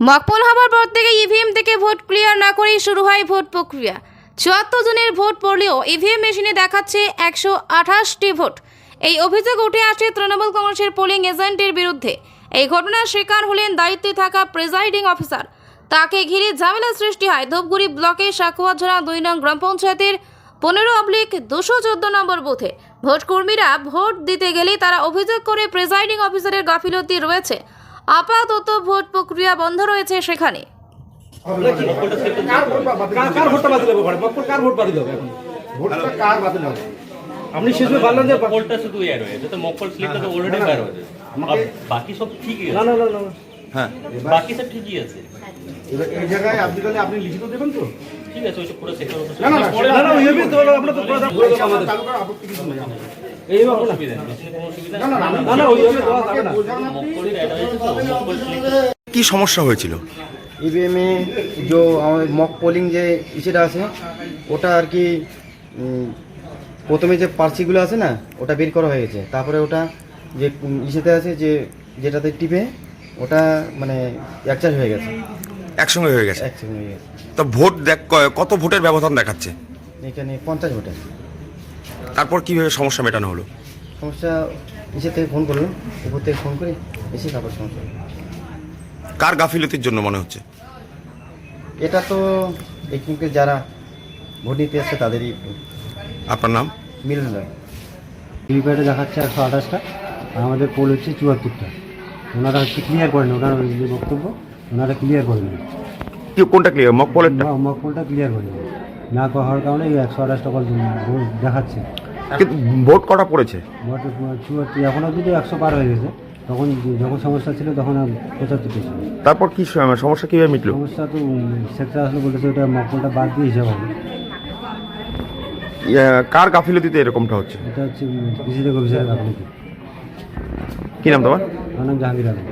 Mock poll হবার পর থেকে ইভিএম থেকে ভোট ক্লিয়ার না করেই শুরু হয় ভোট প্রক্রিয়া। চুয়াত্তর জনের ভোট পড়লেও ইভিএম মেশিনে দেখাচ্ছে একশো আঠাশটি ভোট। এই অভিযোগ উঠে আসে তৃণমূল কংগ্রেসের পোলিং এজেন্টের বিরুদ্ধে। এই ঘটনার শিকার হলেন দায়িত্বে থাকা প্রিজাইডিং অফিসার তাকে ঘিরে ঝামেলা সৃষ্টি হয় ধূপগুড়ি ব্লকের সাকুয়াঝরা দুই নং গ্রাম পঞ্চায়েতের পনেরো অবলিক দুশো চোদ্দ নম্বর বুথে। ভোটকর্মীরা ভোট দিতে গেলে তারা অভিযোগ করে প্রিজাইডিং অফিসারের গাফিলতি রয়েছে। আপাতত ভোট প্রক্রিয়া বন্ধ রয়েছে সেখানে। আপনি শেষে বললেন যে মকপলটা শুধু এর হয়েছে তো মকপল স্লিপটা তো অলরেডি বের হয়েছে। বাকি সব ঠিকই আছে। না না না হ্যাঁ। বাকি সব ঠিকই আছে। এই জায়গায় আপনি তাহলে আপনি লিখিত দেবেন তো? ঠিক কি সমস্যা হয়েছিল? ইভিএমে যে আমাদের মক পোলিং যে ইসেটা আছে ওটা আর কি প্রথমে যে পার্সিগুলো আছে না ওটা বের করা হয়ে গেছে। তারপরে ওটা যে ইসেতে আছে যে যেটাতে টিপে ওটা মানে অ্যাকচার হয়ে গেছে। একসঙ্গে হয়ে গেছে। একসঙ্গে হয়ে গেছে। তো ভোট দেখ কত ভোটের ব্যবধান দেখাচ্ছে? এখানে পঞ্চাশ ভোটে তারপর কীভাবে সমস্যা মেটানো হলো? সমস্যা ইসে থেকে ফোন করল উপর থেকে ফোন করে এসে তারপর সমস্যা কার গাফিলতির জন্য মনে হচ্ছে? এটা তো এখানকে যারা ভোট নিতে আসছে তাদেরই আপনার নাম? মিলন হয় ভিভিপ্যাটে দেখাচ্ছে একশো আঠাশটা আর আমাদের পোল হচ্ছে চুয়াত্তরটা। ওনারা হচ্ছে ক্লিয়ার করেন ওনার বক্তব্য। ওনারা ক্লিয়ার করেন কি কোনটা ক্লিয়ার মক পলেরটা মক পোলটা ক্লিয়ার করেন না হওয়ার কারণে এই একশো আঠাশটা কল দেখাচ্ছে। কিন্তু ভোট কটা পড়েছে? বট চুয়াত্তর এখন অবধি তো একশো পার হয়ে গেছে। তখন যখন সমস্যা ছিল তখন পঁচাত্তরটা ছিল তারপর কি সমস্যা কীভাবে মিটলো? সমস্যা তো সেক্টর আসলে বলেছে ওটা মক পোলটা বাদ দিয়ে হিসাব হবে। কার গাফিলতিতে এরকমটা হচ্ছে? এটা হচ্ছে থেকে অফিসারের গাফিলতি। কি নাম তোমার? আমার নাম জাহাঙ্গীর আলম।